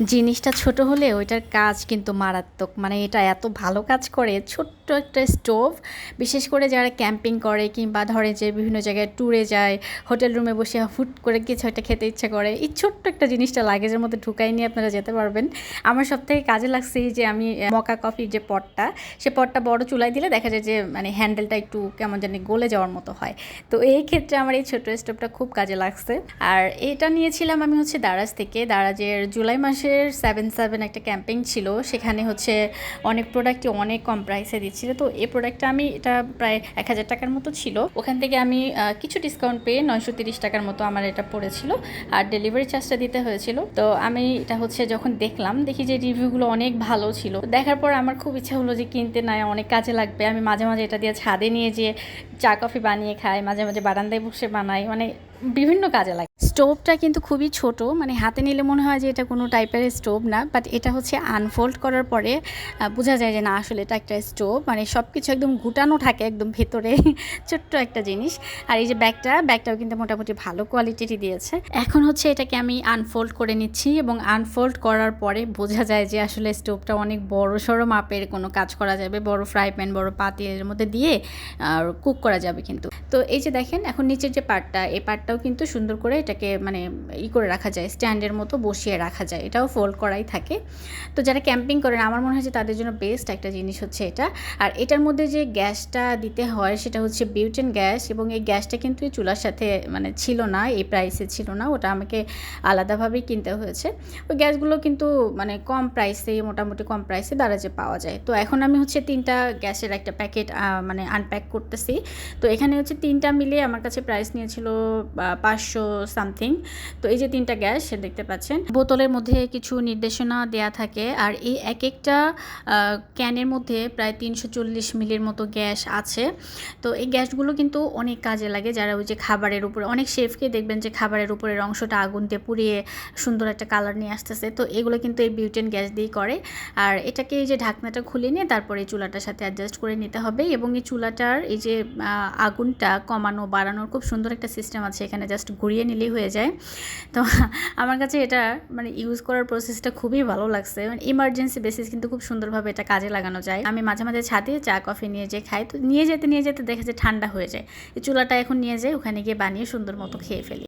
জিনিসটা ছোট হলে ওইটার কাজ কিন্তু মারাত্মক। মানে এটা এত ভালো কাজ করে, ছোট্ট একটা স্টোভ। বিশেষ করে যারা ক্যাম্পিং করে কিংবা ধরে যে বিভিন্ন জায়গায় ট্যুরে যায় হোটেল রুমে বসে হুট করে কিছু একটা খেতে ইচ্ছা করে, এই ছোট্ট একটা জিনিসটা লাগেজের মধ্যে ঢুকাই নিয়ে আপনারা যেতে পারবেন। আমার সব থেকে কাজে লাগছে যে আমি মকা কফির যে পটটা, সে পটটা বড় চুলায় দিলে দেখা যায় যে মানে হ্যান্ডেলটা একটু কেমন জানি গলে যাওয়ার মতো হয়। তো এই ক্ষেত্রে আমার এই ছোট্ট স্টোভটা খুব কাজে লাগছে। আর এটা নিয়েছিলাম আমি হচ্ছে দারাজ থেকে। দারাজের জুলাই মাসের সেভেন সেভেন একটা ক্যাম্পেইন ছিল। সেখানে হচ্ছে অনেক প্রোডাক্টই অনেক কম প্রাইসে দিচ্ছিল। তো এই প্রোডাক্টটা আমি, এটা প্রায় এক হাজার টাকার মতো ছিল। ওখান থেকে আমি কিছু ডিসকাউন্ট পেয়ে নয়শো তিরিশ টাকার মতো আমার এটা পড়েছিল। আর ডেলিভারি চার্জটা দিতে হয়েছিল। তো আমি এটা হচ্ছে যখন দেখলাম, দেখি যে রিভিউগুলো অনেক ভালো ছিল। দেখার পর আমার খুব ইচ্ছা হলো যে কিনতে নাই অনেক কাজে লাগবে। আমি মাঝে মাঝে এটা দিয়ে ছাদে নিয়ে যেয়ে চা, কফি বানিয়ে খাই। মাঝে মাঝে বারান্দায় বসে বানাই। মানে বিভিন্ন কাজে লাগে। স্টোভটা কিন্তু খুবই ছোট মানে হাতে নিলে মনে হয় যে এটা কোনো টাইপের স্টোভ না বাট এটা হচ্ছে আনফোল্ড করার পরে বোঝা যায় যে না, আসলে এটা একটা স্টোভ মানে সব কিছু একদম গুটানো থাকে একদম ভেতরে, ছোট্ট একটা জিনিস। আর এই যে ব্যাগটা, ব্যাগটাও কিন্তু মোটামুটি ভালো কোয়ালিটিরই দিয়েছে। এখন হচ্ছে এটাকে আমি আনফোল্ড করে নিচ্ছি এবং আনফোল্ড করার পরে বোঝা যায় যে আসলে স্টোভটা অনেক বড় সড়ো মাপের কোনো কাজ করা যাবে, বড় ফ্রাই প্যান, বড় পাতি এর মধ্যে দিয়ে আর কুক করা যাবে কিন্তু। তো এই যে দেখেন, এখন নিচের যে পার্টটা এই পার্টটাও কিন্তু সুন্দর করে এটাকে মানে ই করে রাখা যায়, স্ট্যান্ডের মতো বসিয়ে রাখা যায়। এটাও ফোল্ড করাই থাকে। তো যারা ক্যাম্পিং করেন, আমার মনে হয় যে তাদের জন্য বেস্ট একটা জিনিস হচ্ছে এটা। আর এটার মধ্যে যে গ্যাসটা দিতে হয়, সেটা হচ্ছে বিউটেন গ্যাস এবং এই গ্যাসটা কিন্তু এই চুলার সাথে মানে ছিল না, এই প্রাইসে ছিল না, ওটা আমাকে আলাদাভাবেই কিনতে হয়েছে। ওই গ্যাসগুলো কিন্তু মানে কম প্রাইসে মোটামুটি কম প্রাইসে দারাজে পাওয়া যায়। তো এখন আমি হচ্ছে তিনটা গ্যাসের একটা প্যাকেট মানে আনপ্যাক করতেছি। তো এখানে হচ্ছে তিনটা মিলে আমার কাছে প্রাইস নিয়েছিল পাঁচশো সামথিং তো এই যে তিনটা গ্যাস দেখতে পাচ্ছেন। বোতলের মধ্যে কিছু নির্দেশনা দেয়া থাকে আর এই এক একটা ক্যানের মধ্যে প্রায় তিনশো চল্লিশ মিলির মতো গ্যাস আছে। তো এই গ্যাসগুলো কিন্তু অনেক কাজে লাগে যারা ওই যে খাবারের উপরে অনেক শেফকে দেখবেন যে খাবারের উপরের অংশটা আগুন দিয়ে পুড়িয়ে সুন্দর একটা কালার নিয়ে আসতেছে। তো এগুলো কিন্তু এই বিউটেন গ্যাস দিয়েই করে। আর এটাকে এই যে ঢাকনাটা খুলে নিয়ে তারপরে চুলাটার সাথে অ্যাডজাস্ট করে নিতে হবে এবং এই চুলাটার এই যে আহ, আগুনটা কমানো, বাড়ানোর খুব সুন্দর একটা সিস্টেম আছে। এখানে জাস্ট ঘুরিয়ে নিলেই হয়ে যায়। তো আমার কাছে এটা মানে ইউজ করার প্রসেসটা খুবই ভালো লাগছে। মানে ইমার্জেন্সি বেসিস কিন্তু খুব সুন্দরভাবে এটা কাজে লাগানো যায়। আমি মাঝে মাঝে ছাদে চা কফি নিয়ে যেয়ে খাই। তো নিয়ে যেতে নিয়ে যেতে দেখা যায় ঠান্ডা হয়ে যায়। চুলাটা এখন নিয়ে যাই ওখানে গিয়ে বানিয়ে সুন্দর মতো খেয়ে ফেলি।